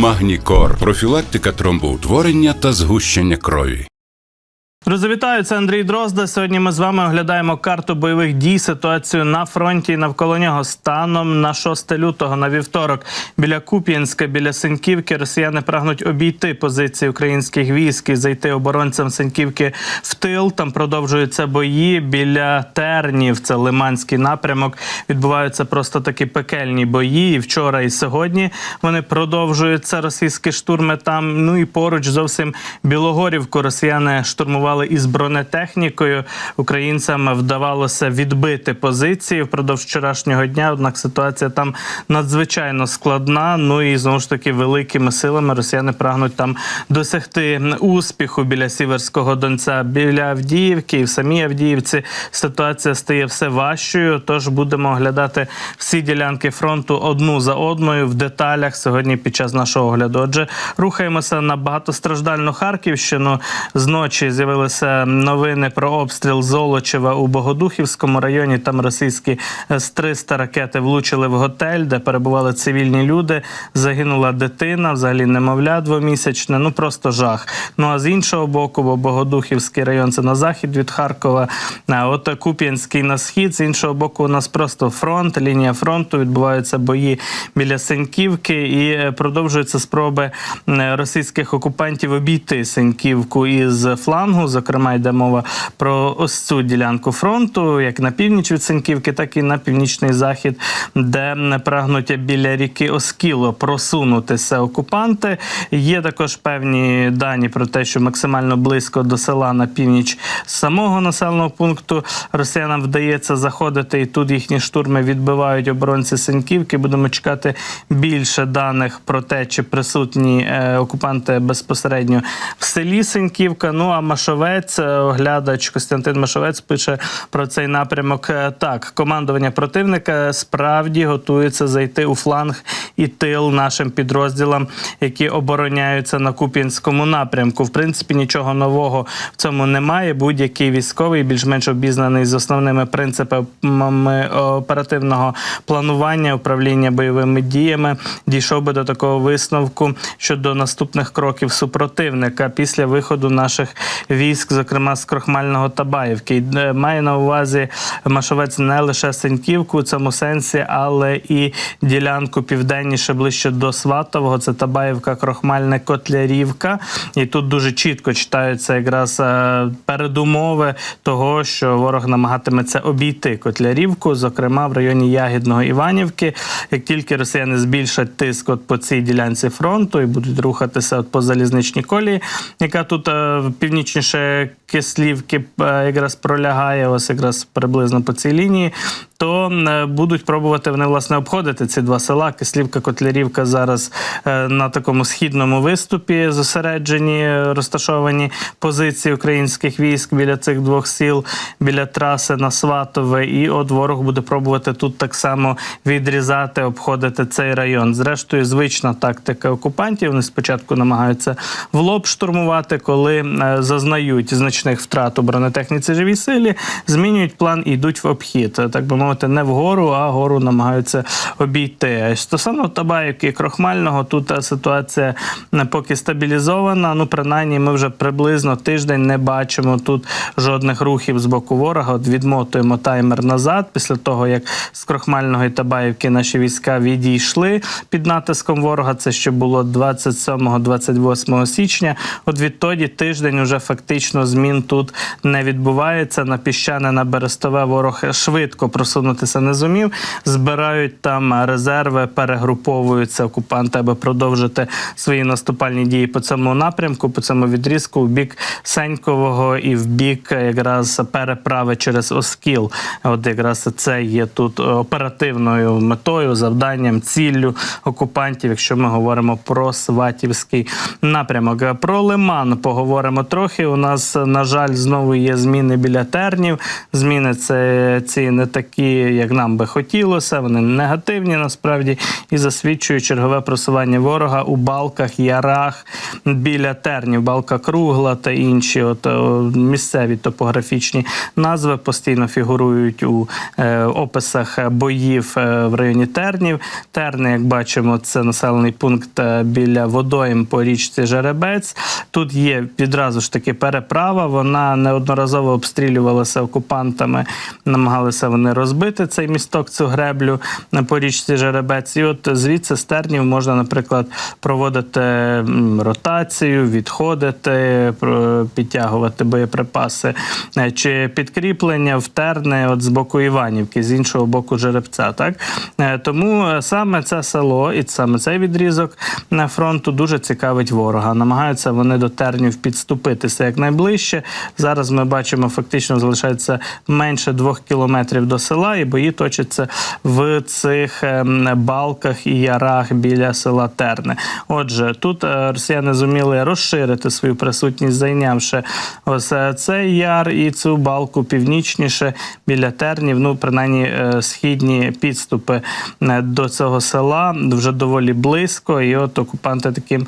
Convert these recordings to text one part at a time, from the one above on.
Магнікор профілактика тромбоутворення та згущення крові. Друзі, це Андрій Дрозда. Сьогодні ми з вами оглядаємо карту бойових дій, ситуацію на фронті і навколо нього. Станом на 6 лютого на вівторок біля Куп'янська, біля Синьківки росіяни прагнуть обійти позиції українських військ і зайти оборонцям Синьківки в тил. Там продовжуються бої біля Тернів. Це Лиманський напрямок. Відбуваються просто такі пекельні бої. І вчора і сьогодні вони продовжуються. Російські штурми там. Ну і поруч зовсім Білогорівку. Росіяни штурмували із бронетехнікою. Українцям вдавалося відбити позиції впродовж вчорашнього дня. Однак ситуація там надзвичайно складна. Ну і знову ж таки великими силами росіяни прагнуть там досягти успіху біля Сіверського Донця, біля Авдіївки і в самій Авдіївці ситуація стає все важчою. Тож будемо оглядати всі ділянки фронту одну за одною в деталях сьогодні під час нашого огляду. Отже, рухаємося на багатостраждальну Харківщину. Зночі з'явилися новини про обстріл Золочева у Богодухівському районі. Там російські з 300 ракети влучили в готель, де перебували цивільні люди. Загинула дитина, взагалі немовля двомісячне. Ну просто жах. Ну а з іншого боку, бо Богодухівський район це на захід від Харкова. А от Куп'янський на схід. З іншого боку, у нас просто фронт, лінія фронту. Відбуваються бої біля Сеньківки і е, продовжуються спроби е, російських окупантів обійти Сеньківку із флангу. Зокрема, йде мова про ось цю ділянку фронту, як на північ від Сеньківки, так і на північний захід, де прагнуть біля ріки Оскіло просунутися окупанти. Є також певні дані про те, що максимально близько до села на північ самого населеного пункту росіянам вдається заходити, і тут їхні штурми відбивають оборонці Сеньківки. Будемо чекати більше даних про те, чи присутні е, окупанти безпосередньо в селі Сеньківка. Ну а Машовець, е, оглядач Костянтин Машовець, пише про цей напрямок. е, Так, командування противника справді готується зайти у фланг і тил нашим підрозділам, які обороняються на Куп'янському напрямку. В принципі, нічого нового в цьому немає. Будь-який військовий, більш-менш обізнаний з основними принципами оперативного планування, управління бойовими діями, дійшов би до такого висновку щодо наступних кроків супротивника після виходу наших військ, зокрема з Крохмального Табаївки. Е, Має на увазі Машовець не лише Сеньківку у цьому сенсі, але і ділянку південніше ближче до Сватового. Це Табаївка, Крохмальне, Котлярівка. І тут дуже чітко читаються якраз е, передумови того, що ворог намагатиметься обійти Котлярівку, зокрема в районі Ягідного Іванівки. Як тільки росіяни збільшать тиск от по цій ділянці фронту і будуть рухатися от по залізничній колії, яка тут е, північніше Кислівки е, якраз пролягає, ось якраз приблизно по цій лінії. То е, будуть пробувати вони власне обходити ці два села. Кислівка, Котлярівка зараз е, на такому східному виступі зосереджені, е, розташовані позиції українських військ біля цих двох сіл, біля траси на Сватове. І от ворог буде пробувати тут так само відрізати, обходити цей район. Зрештою, звична тактика окупантів. Вони спочатку намагаються в лоб штурмувати, коли зазнають значних втрат у бронетехніці живій силі, змінюють план і йдуть в обхід. Так би мовити, не вгору, а гору намагаються обійти. Стосовно Табаївки і Крохмального, тут е, ситуація е, поки стабілізована. Ну, принаймні, ми вже приблизно тиждень не бачимо тут жодних рухів з боку ворога. От відмотуємо таймер назад, після того як з Крохмального і Табаївки наші війська відійшли під натиском ворога. Це ще було 27-28 січня. От відтоді тиждень уже фактично змін тут не відбувається. На піщане на Берестове ворог швидко просунутися не зумів. Збирають там резерви, перегруповуються окупанти, аби продовжити свої наступальні дії по цьому напрямку, по цьому відрізку в бік Сенькового і в бік якраз переправи через Оскіл. От якраз це є тут оперативною метою, завданням, ціллю окупантів, якщо ми говоримо про Сватівський напрямок. Про Лиман поговоримо трохи. У нас, на жаль, знову є зміни біля тернів. Зміни це ці не такі, як нам би хотілося. Вони негативні насправді і засвідчують чергове просування ворога у балках, ярах, біля тернів, балка кругла та інші от місцеві топографічні назви постійно фігурують у е, описах боїв е, в районі тернів. Терни, як бачимо, це населений пункт е, біля водойм по річці Жеребець. Тут є відразу ж таки переправа. Вона неодноразово обстрілювалася окупантами, намагалися вони розбити цей місток, цю греблю на по річці Жеребець. І от звідси з тернів можна, наприклад, проводити ротацію, відходити, підтягувати боєприпаси е, чи підкріплення в терни от з боку Іванівки, з іншого боку Жеребця. Так Е, тому е, саме це село і саме цей відрізок на фронту дуже цікавить ворога. Намагаються вони до тернів підступитися якнайближче. Зараз ми бачимо, фактично залишається менше двох кілометрів до села, і бої точаться в цих ем, балках і ярах біля села Терне. Отже, тут е, росіяни зуміли розширити свою присутність, зайнявши ось е, цей яр і цю балку північніше біля тернів. Ну, принаймні, е, східні підступи до цього села вже доволі близько. І от окупанти таким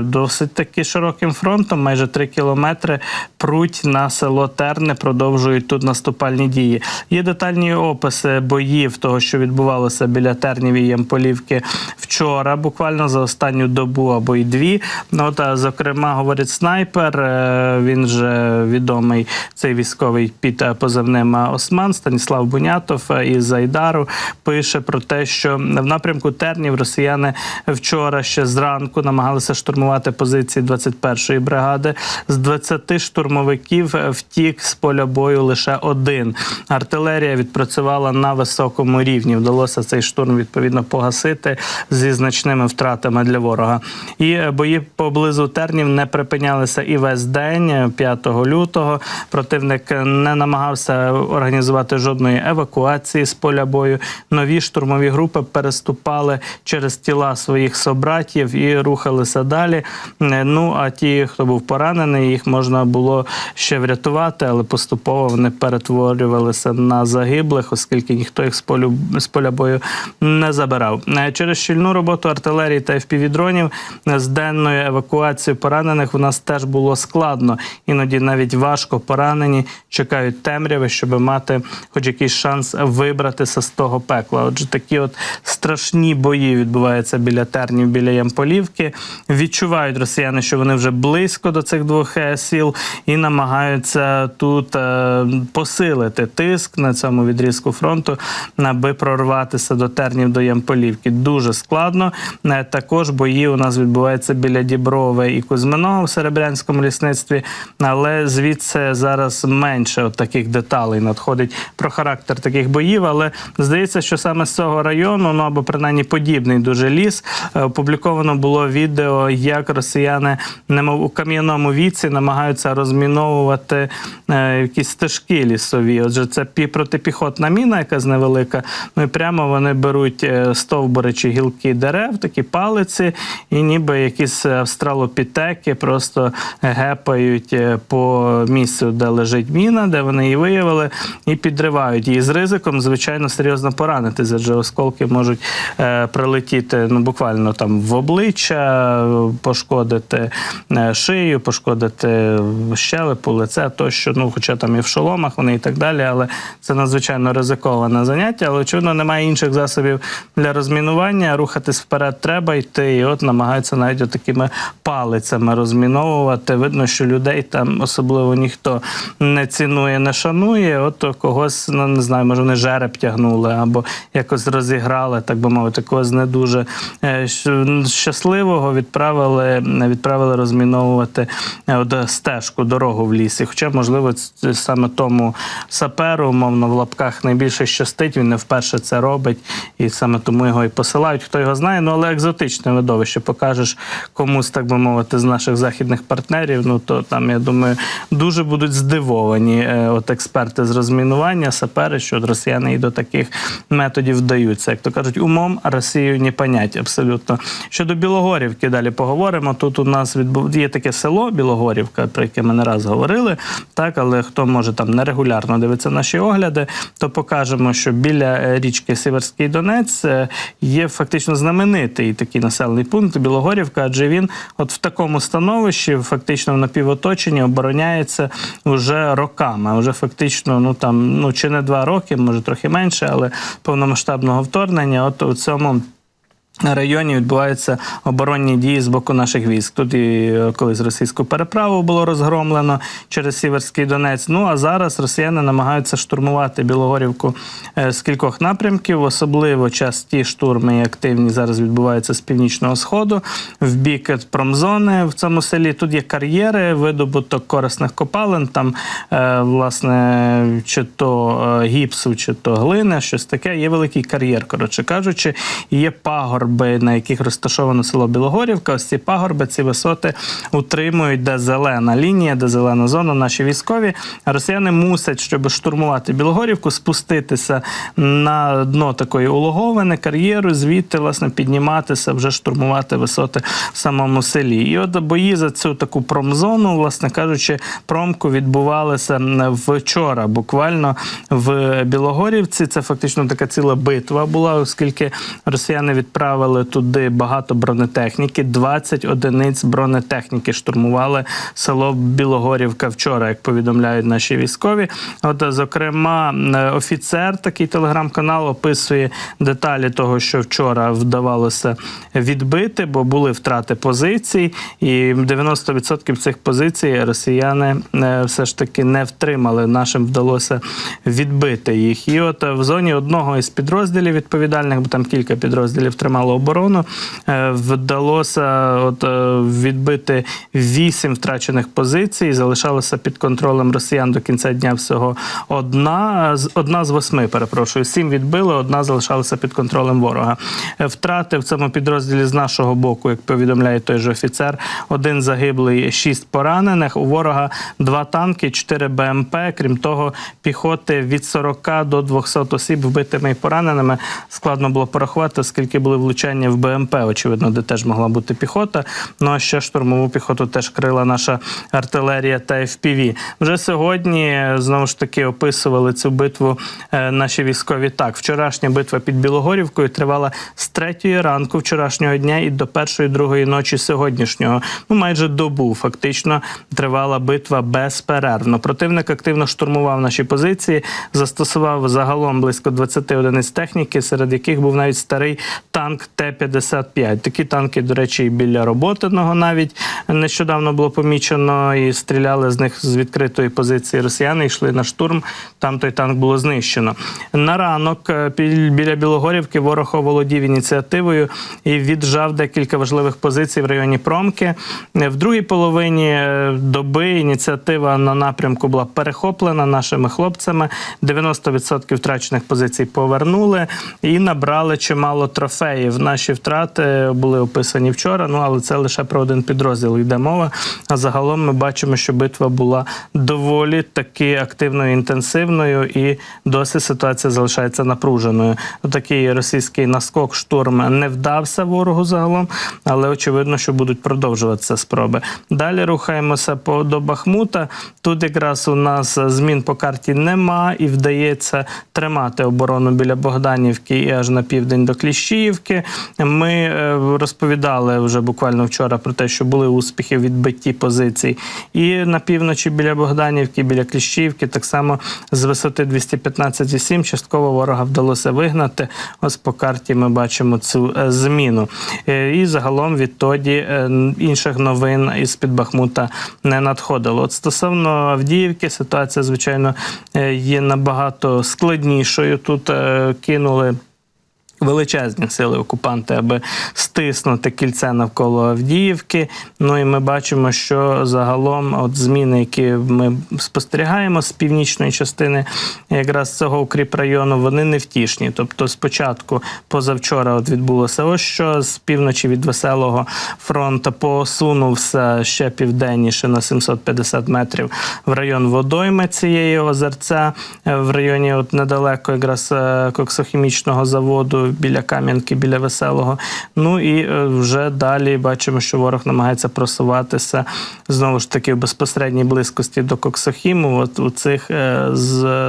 досить таки широким фронтом, майже три кілометри, пруть на село Терне, продовжують тут наступальні дії. Є детальні описи боїв того, що відбувалося біля Тернів Ямполівки вчора, буквально за останню добу або й дві. Ну, от, а, зокрема, говорить снайпер. е, Він же відомий цей військовий під е, позивним е, Осман Станіслав Бунятов е, із Айдару пише про те, що в напрямку Тернів росіяни вчора ще зранку намагалися штурмувати позиції 21-ї бригади. З 20 штурмовиків втік з поля бою лише один. Артилерія відпрацювала на високому рівні. Вдалося цей штурм відповідно погасити зі значними втратами для ворога. І бої поблизу тернів не припинялися і весь день, е, 5 лютого. Противник не намагався організувати жодної евакуації з поля бою. Нові штурмові групи переступали через тіла своїх собратів і рухалися далі. Ну а ті, хто був поранений, їх можна було ще врятувати, але поступово вони перетворювалися на загиблих, оскільки ніхто їх з полю з поля бою не забирав. Е, Через щільну роботу артилерії та FPV-дронів е, з денною евакуацією поранених у нас теж було складно. Іноді навіть важко поранені чекають темряви, щоб мати хоч якийсь шанс вибратися з того пекла. Отже, такі от страшні бої відбуваються біля тернів, біля Ямполівки. Відчувають росіяни, що вони вже близько до цих двох сіл і намагаються тут е, посилити тиск на цьому відрізку фронту, аби прорватися до тернів до Ямполівки. Дуже складно. Е, Також бої у нас відбуваються біля Діброве і Кузьминого в Серебрянському лісництві, але звідси зараз менше от таких деталей надходить про характер таких боїв. Але здається, що саме з цього району, ну або принаймні подібний дуже ліс, е, опубліковано було відео, як росіяни, немов у кам'яному віці, намагаються розміновувати е, якісь стежки лісові. Отже, це протипіхотна міна, якась невелика. Ну і прямо вони беруть е, стовбури чи гілки дерев, такі палиці, і ніби якісь австралопітеки просто гепають е, по місцю, де лежить міна, де вони її виявили, і підривають її з ризиком, звичайно, серйозно поранитися, адже осколки можуть прилетіти ну, буквально там в обличчя, пошкодити шию, пошкодити щелепу, лице тощо. Ну, хоча там і в шоломах вони і так далі, але це надзвичайно ризиковане заняття. Але очевидно, немає інших засобів для розмінування. Рухатись вперед треба йти. І от намагаються навіть такими палицями розміновувати. Видно, що людей там особливо ніхто не цінує, не шанує. От когось, ну не знаю, може вони жереб тягнули або якось розіграли, так би мовити, когось не дуже е, щасливого відправили, відправили розміновувати е, стежку, дорогу в лісі. Хоча, можливо, саме тому саперу, умовно, в лапках найбільше щастить, він не вперше це робить, і саме тому його і посилають. Хто його знає, ну але екзотичне видовище. Покажеш комусь, так би мовити, з наших західних партнерів. Ну то там, я думаю, дуже будуть здивовані е, от експерти з розмінування, сапери, що от росіяни і до таких методів вдаються. Як то кажуть, умом Росію не понять абсолютно. Щодо Білогорівки, далі поговоримо. Тут у нас відбув є таке село Білогорівка, про яке ми не раз говорили. Так, але хто може там нерегулярно дивитися наші огляди, то покажемо, що біля е, річки Сіверський Донець е, є фактично знаменитий такий населений пункт Білогорівка, адже він от в такому становищі, фактично в напівоточенні, обороняється вже роками. Вже фактично, ну там ну чи не два роки, може трохи менше, але повномасштабного вторгнення. От у цьому. Районі відбуваються оборонні дії з боку наших військ. Тут і е, колись російську переправу було розгромлено через Сіверський Донець. Ну а зараз росіяни намагаються штурмувати Білогорівку е, з кількох напрямків. Особливо часті штурми активні зараз відбуваються з північного сходу в бік промзони в цьому селі. Тут є кар'єри, видобуток корисних копалин. Там е, власне чи то гіпсу, чи то глини, щось таке. Є великий кар'єр, коротше кажучи, є пагорби, на яких розташовано село Білогорівка. Ось ці пагорби, ці висоти утримують, де зелена лінія, де зелена зона. Наші військові росіяни мусять, щоб штурмувати Білогорівку, спуститися на дно такої улоговини, кар'єру, звідти власне підніматися, вже штурмувати висоти в самому селі. І от бої за цю таку промзону, власне кажучи, промку відбувалися вчора, буквально в Білогорівці. Це фактично така ціла битва була, оскільки росіяни відправили туди багато бронетехніки. 20 одиниць бронетехніки штурмували село Білогорівка вчора, як повідомляють наші військові. От, зокрема, е, офіцер такий телеграм-канал описує деталі того, що вчора вдавалося відбити, бо були втрати позицій, і 90% цих позицій росіяни е, все ж таки не втримали. Нашим вдалося відбити їх. І от е, в зоні одного із підрозділів відповідальних, бо там кілька підрозділів тримало оборону, е, вдалося от е, відбити вісім втрачених позицій. Залишалося під контролем росіян до кінця дня всього одна з одна з восьми. Перепрошую, сім відбили, одна залишалася під контролем ворога. Е, Втрати в цьому підрозділі з нашого боку, як повідомляє той же офіцер, один загиблий, шість поранених. У ворога два танки, чотири БМП. Крім того, піхоти від 40 до 200 осіб вбитими і пораненими. Складно було порахувати, оскільки були влучання в БМП, очевидно, де теж могла бути піхота. Ну а ще штурмову піхоту теж крила наша артилерія та FPV. Вже сьогодні знову ж таки описували цю битву е, наші військові. Так, вчорашня битва під Білогорівкою тривала з третьої ранку вчорашнього дня і до першої другої ночі сьогоднішнього. Ну майже добу фактично тривала битва безперервно. Противник активно штурмував наші позиції, застосував загалом близько 20 одиниць техніки, серед яких був навіть старий танк Т-55. Такі танки, до речі, і біля роботиного навіть нещодавно було помічено, і стріляли з них з відкритої позиції росіяни, йшли на штурм. Там той танк було знищено. На ранок е, біля Білогорівки ворог оволодів ініціативою і віджав декілька важливих позицій в районі Промки. В другій половині е, доби ініціатива на напрямку була перехоплена нашими хлопцями. 90% втрачених позицій повернули і набрали чимало трофеїв. Наші втрати були описані вчора. Ну але це лише про один підрозділ йде мова. А загалом ми бачимо, що битва була доволі таки активною, інтенсивною, і досі ситуація залишається напруженою. Такий російський наскок, штурм не вдався ворогу загалом, але очевидно, що будуть продовжуватися спроби. Далі рухаємося по до Бахмута. Тут якраз у нас змін по карті нема, і вдається тримати оборону біля Богданівки і аж на південь до Кліщіївки. Ми е, розповідали вже буквально вчора про те, що були успіхи в відбитті позицій і на півночі біля Богданівки, біля Кліщіївки, так само з висоти 215,7 частково ворога вдалося вигнати. Ось по карті ми бачимо цю е, зміну. Е, І загалом відтоді інших новин із під Бахмута не надходило. От стосовно Авдіївки, ситуація, звичайно, є набагато складнішою. Тут кинули. Величезні сили окупанти, аби стиснути кільце навколо Авдіївки. Ну і ми бачимо, що загалом от зміни, які ми спостерігаємо з північної частини якраз цього укріпрайону, вони невтішні. Тобто, спочатку, позавчора, от відбулося ось що з півночі від веселого фронту посунувся ще південніше на 750 метрів в район водойми цієї озерця, в районі от недалеко якраз е, коксохімічного заводу біля Кам'янки, біля Веселого. Ну і е, вже далі бачимо, що ворог намагається просуватися знову ж таки в безпосередній близькості до Коксохіму. От у цих е,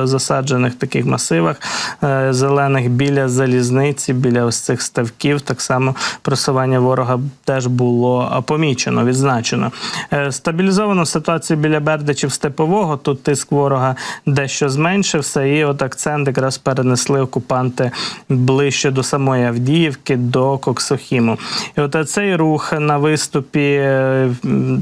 засаджених таких масивах е, зелених біля залізниці, біля ось цих ставків, так само просування ворога теж було помічено, відзначено. Стабілізовано ситуацію біля Бердичів Степового. Тут тиск ворога дещо зменшився, і от акцент якраз перенесли окупанти ближче до самої Авдіївки, до Коксохіму. І от цей рух на виступі е,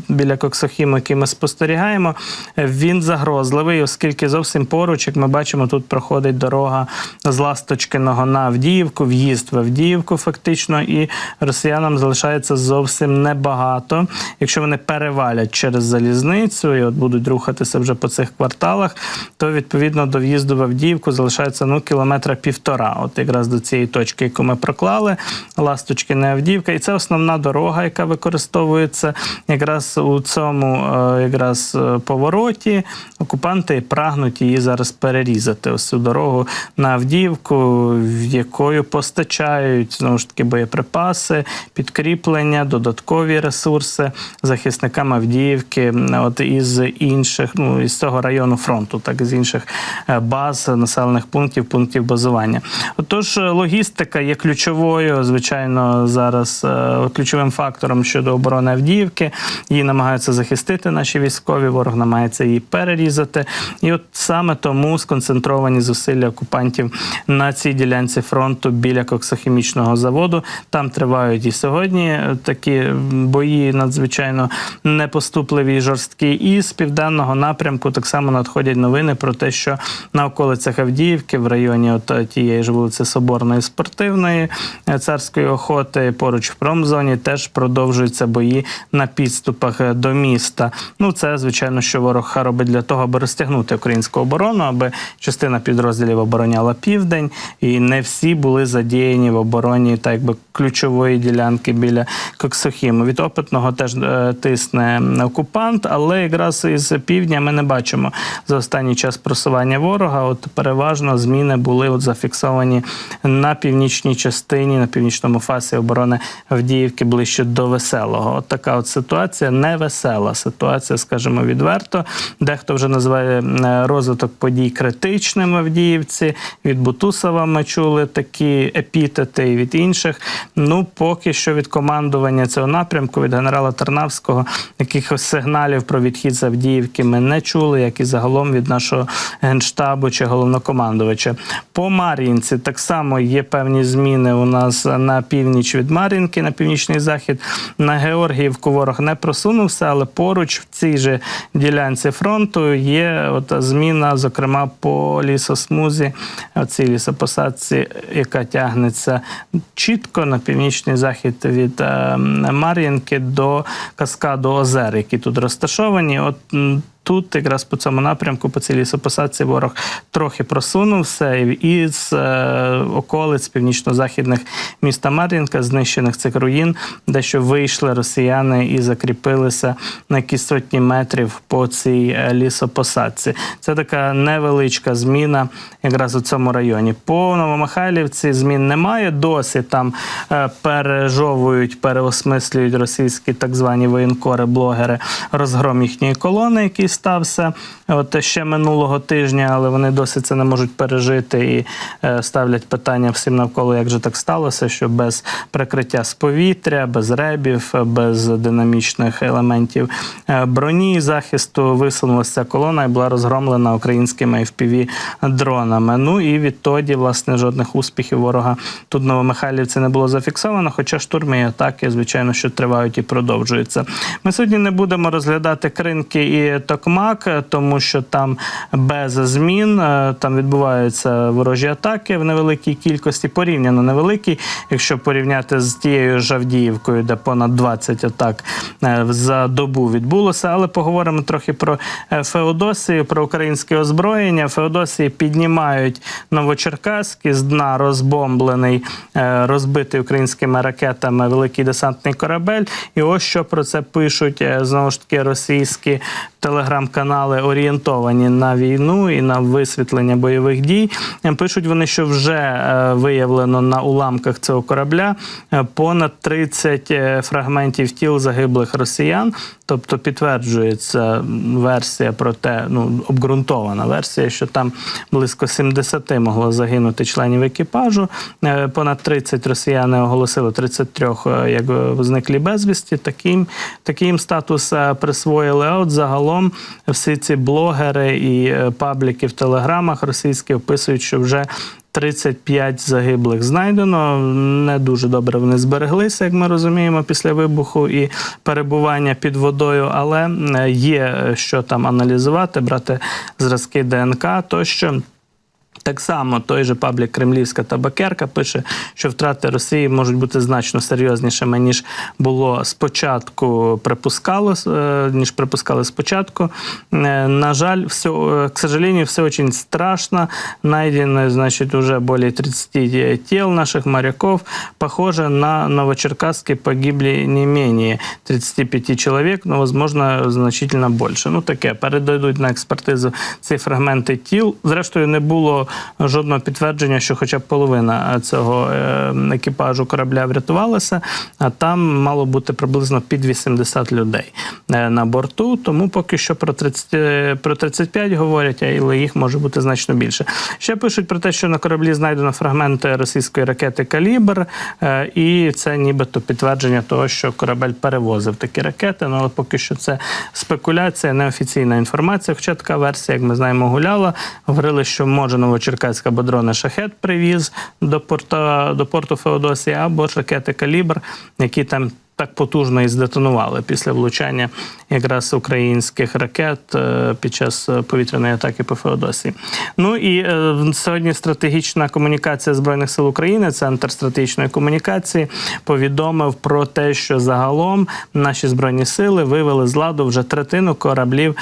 біля Коксохіму, який ми спостерігаємо, він загрозливий, оскільки зовсім поруч, як ми бачимо, тут проходить дорога з Ласточкиного на Авдіївку, в'їзд в Авдіївку, фактично, і росіянам залишається зовсім небагато. Якщо вони перевалять через залізницю і от будуть рухатися вже по цих кварталах, то відповідно до в'їзду в Авдіївку залишається ну кілометра півтора. От якраз до цієї точки, яку ми проклали, Ласточкине Авдіївка, і це основна дорога, яка використовується якраз у цьому е, якраз е, повороті. Окупанти прагнуть її зараз перерізати. Ось цю дорогу на Авдіївку, в якою постачають знову ж таки боєприпаси, підкріплення, додаткові ресурси захисникам Авдіївки, от із інших, ну із цього району фронту, так з інших е, баз, населених пунктів, пунктів базування. Отож, е, логістика є ключовою, звичайно, зараз е, ключовим фактором щодо оборони Авдіївки. Її намагаються захистити наші військові, ворог намагається її перерізати. І от саме тому сконцентровані зусилля окупантів на цій ділянці фронту біля коксохімічного заводу. Там тривають і сьогодні е, такі бої надзвичайно непоступливі і жорсткі. І з південного напрямку так само надходять новини про те, що на околицях Авдіївки, в районі от тієї ж вулиці Соборної спортивної е, царської охоти, поруч в промзоні, теж продовжуються бої на підступах е, до міста. Ну це звичайно, що ворог робить для того, аби розтягнути українську оборону, аби частина підрозділів обороняла південь, і не всі були задіяні в обороні так якби ключової ділянки біля Коксохіму. Від опитного теж е, тисне окупант, але якраз із півдня ми не бачимо за останній час просування ворога. От переважно зміни були от зафіксовані на північній частині, на північному фасі оборони Авдіївки ближче до веселого. От така от ситуація невесела ситуація, скажімо відверто. Дехто вже називає е, розвиток подій критичним в Авдіївці. Від Бутусова ми чули такі епітети і від інших. Ну, поки що від командування цього напрямку, від генерала Тарнавського, якихось сигналів про відхід з Авдіївки ми не чули, як і загалом від нашого генштабу чи головнокомандувача. По Мар'їнці так само є певні зміни у нас на північ від Мар'їнки, на північний захід. На Георгіївку ворог не просунувся, але поруч в цій же ділянці фронту є от зміна, зокрема по лісосмузі, цій лісопосадці, яка тягнеться чітко на північний захід від е, Мар'їнки до каскаду озер, які тут розташовані. От Тут якраз по цьому напрямку, по цій лісопосадці, ворог трохи просунувся із е, околиць північно-західних міста Мар'їнка, знищених цих руїн, дещо вийшли росіяни і закріпилися на якісь сотні метрів по цій е, лісопосадці. Це така невеличка зміна якраз у цьому районі. По Новомихайлівці змін немає. Досі там е, пережовують, переосмислюють російські так звані воєнкори, блогери розгром їхньої колони, який стався от ще минулого тижня, але вони досі це не можуть пережити і е, ставлять питання всім навколо, як же так сталося, що без прикриття з повітря, без ребів, без динамічних елементів е, броні захисту висунулася ця колона і була розгромлена українськими fpv дронами. Ну і відтоді, власне, жодних успіхів ворога тут Новомихайлівці не було зафіксовано, хоча штурми і атаки, звичайно, що тривають і продовжуються. Ми сьогодні не будемо розглядати кринки і токмак, е, тому що там без змін е, там відбуваються ворожі атаки в невеликій кількості, порівняно невеликій, якщо порівняти з тією ж Авдіївкою, де понад 20 атак е, за добу відбулося. Але поговоримо трохи про Феодосію, про українське озброєння. Феодосії піднімають Новочеркаськ з дна розбомблений, розбитий українськими ракетами великий десантний корабель. І ось що про це пишуть знову ж таки російські телеграм-канали орієнтовані на війну і на висвітлення бойових дій. Е, Пишуть вони, що вже е, виявлено на уламках цього корабля е, понад 30 е, фрагментів тіл загиблих росіян. Тобто підтверджується версія про те, ну обґрунтована версія, що там близько 70 могло загинути членів екіпажу. Понад 30 росіяни оголосили 33 е, як зниклі безвісті. Таким такий їм статус присвоїли. А от загалом всі ці блогери і е, пабліки в телеграмах російські описують, що вже 35 загиблих знайдено. Не дуже добре вони збереглися, як ми розуміємо, після вибуху і перебування під водою, але е, є е, що там аналізувати, брати зразки ДНК тощо. Так само той же паблік Кремлівська табакерка пише, що втрати Росії можуть бути значно серйознішими, ніж було спочатку припускалось, е, ніж припускали спочатку. Е, На жаль, все, е, к сожалению, все очень страшно. Найдено, значит, уже более 30 тел наших моряков. Похоже, на Новочеркасске погибли не менее 35 человек, но, возможно, значительно больше. Ну, таке, передадуть на експертизу ці фрагменти тіл. Зрештою, не було жодного підтвердження, що хоча б половина цього е, екіпажу корабля врятувалася, а там мало бути приблизно під 80 людей е, на борту. Тому поки що про 30, е, про 35 говорять, але їх може бути значно більше. Ще пишуть про те, що на кораблі знайдено фрагменти російської ракети Калібр, е, і це нібито підтвердження того, що корабель перевозив такі ракети. Ну але поки що це спекуляція, неофіційна інформація. Хоча така версія, як ми знаємо, гуляла. Говорили, що може Новочеркаська або дрони шахет привіз до порта до порту Феодосії, або ж ракети Калібр, які там. Так потужно і здетонували після влучання якраз українських ракет е, під час е, повітряної атаки по Феодосії. Ну і е, сьогодні стратегічна комунікація збройних сил України, центр стратегічної комунікації, повідомив про те, що загалом наші збройні сили вивели з ладу вже третину кораблів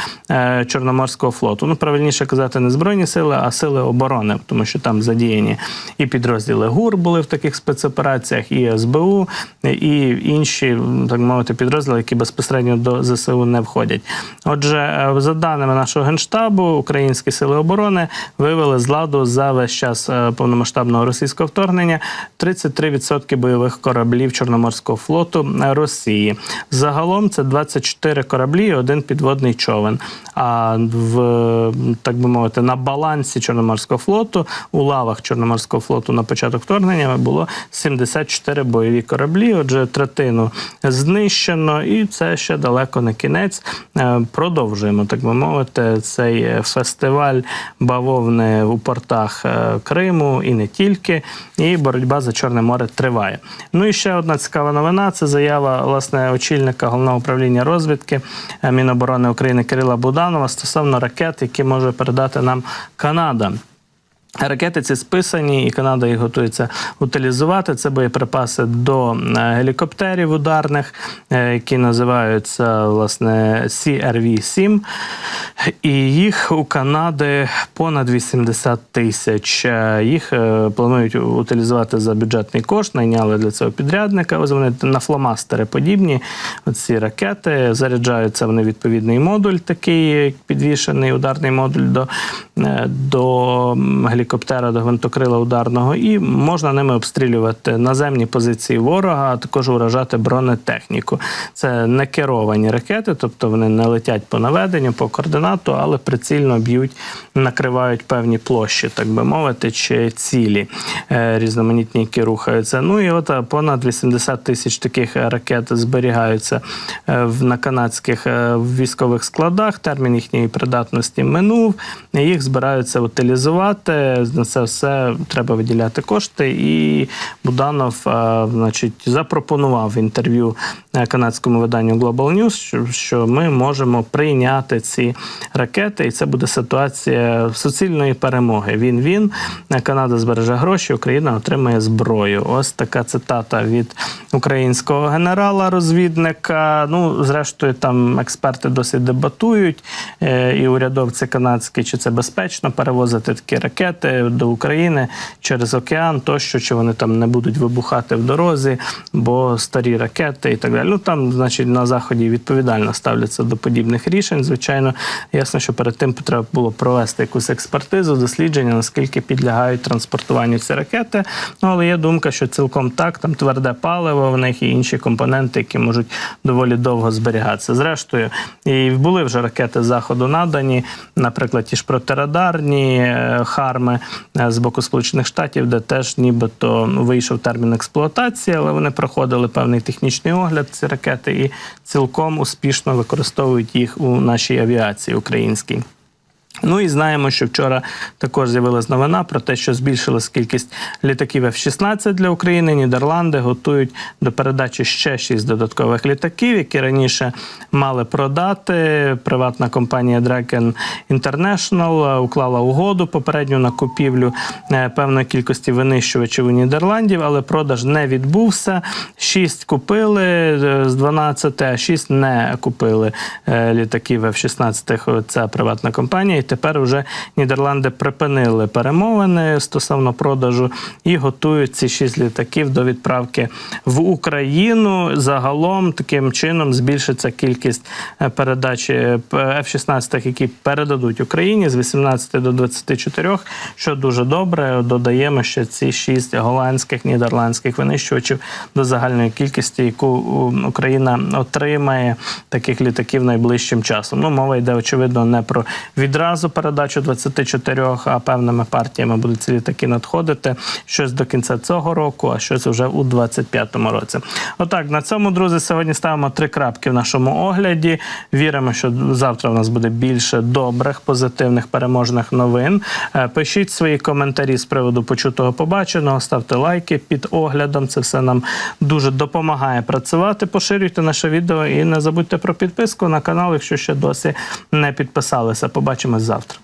Чорноморського флоту. Ну правильніше казати, не збройні сили, а сили оборони, тому що там задіяні і підрозділи ГУР були в таких спецопераціях, і СБУ, і інші так мовити підрозділи, які безпосередньо до ЗСУ не входять. Отже, е, за даними нашого генштабу, українські сили оборони вивели з ладу за весь час е, повномасштабного російського вторгнення 33% бойових кораблів Чорноморського флоту Росії. Загалом це 24 кораблі і один підводний човен. А в так би мовити, на балансі Чорноморського флоту у лавах Чорноморського флоту на початок вторгнення було 74 бойові кораблі. Отже, третину знищено, і це ще далеко не кінець. Е, Продовжуємо, так би мовити, цей фестиваль бавовни у портах е, Криму і не тільки. І боротьба за Чорне море триває. Ну і ще одна цікава новина: це заява власне очільника головного управління розвідки е, Міноборони України Кирила Буданова стосовно ракет, які може передати нам Канада. Ракети ці списані, і Канада їх готується утилізувати. Це боєприпаси до е, гелікоптерів ударних, е, які називаються власне CRV-7. І їх у Канади понад 80 тисяч. Е, Їх планують утилізувати за бюджетний кошт. Найняли для цього підрядника. Ось вони на фломастери подібні. Ці ракети заряджаються вони відповідний модуль, такий підвішений ударний модуль до, до гелікоптера, до гвинтокрила ударного, і можна ними обстрілювати наземні позиції ворога, а також уражати бронетехніку. Це не керовані ракети, тобто вони не летять по наведенню, по координату, але прицільно б'ють, накривають певні площі, так би мовити, чи цілі е, різноманітні, які рухаються. Ну і от е, понад 80 тисяч таких ракет зберігаються е, на канадських військових складах. Термін їхньої придатності минув. Їх збираються утилізувати. На це все треба виділяти кошти. І Буданов, е, значить, запропонував інтерв'ю е, канадському виданню Global News, що, ми можемо прийняти ці ракети, і це буде ситуація суцільної перемоги. Він він Канада збереже гроші, Україна отримає зброю. Ось така цитата від українського генерала, розвідника. Ну, зрештою, там експерти досить дебатують, е, і урядовці канадські, чи це безпечно перевозити такі ракети до України через океан, тощо чи вони там не будуть вибухати в дорозі, бо старі ракети і так далі. Ну там, значить, на заході відповідально ставляться до подібних рішень. Звичайно, ясно, що перед тим треба було провести якусь експертизу, дослідження, наскільки підлягають транспортуванню ці ракети. Ну але є думка, що цілком так, там тверде паливо, в них і інші компоненти, які можуть доволі довго зберігатися. Зрештою, і були вже ракети заходу надані, наприклад, ті ж протирадарні е, харми е, з боку Сполучених Штатів, де теж нібито вийшов термін експлуатації, але вони проходили певний технічний огляд ці ракети і цілком успішно використовують їх у нашій авіації українській. Ну і знаємо, що вчора також з'явилась новина про те, що збільшилась кількість літаків F-16 для України. Нідерланди готують до передачі ще шість додаткових літаків, які раніше мали продати. Приватна компанія Dragon International е, уклала угоду попередню на купівлю е, певної кількості винищувачів у Нідерландів, але продаж не відбувся. Шість купили е, з 12, а шість не купили літаків F-16. Ця приватна компанія. Тепер вже Нідерланди припинили перемовини стосовно продажу і готують ці шість літаків до відправки в Україну. Загалом таким чином збільшиться кількість е, передач е, п- F-16, які передадуть Україні з 18 до 24, що дуже добре. Додаємо ще ці шість голландських нідерландських винищувачів до загальної кількості, яку Україна отримає таких літаків найближчим часом. Ну, мова йде очевидно не про відразу передачу 24, а певними партіями будуть ці літаки надходити. Щось до кінця цього року, а щось вже у 25-му році. Отак, на цьому, друзі, сьогодні ставимо три крапки в нашому огляді. Віримо, що завтра у нас буде більше добрих, позитивних переможних новин. Е, Пишіть свої коментарі з приводу почутого побаченого, ставте лайки під оглядом. Це все нам дуже допомагає працювати. Поширюйте наше відео і не забудьте про підписку на канал, якщо ще досі не підписалися. Побачимось завтра.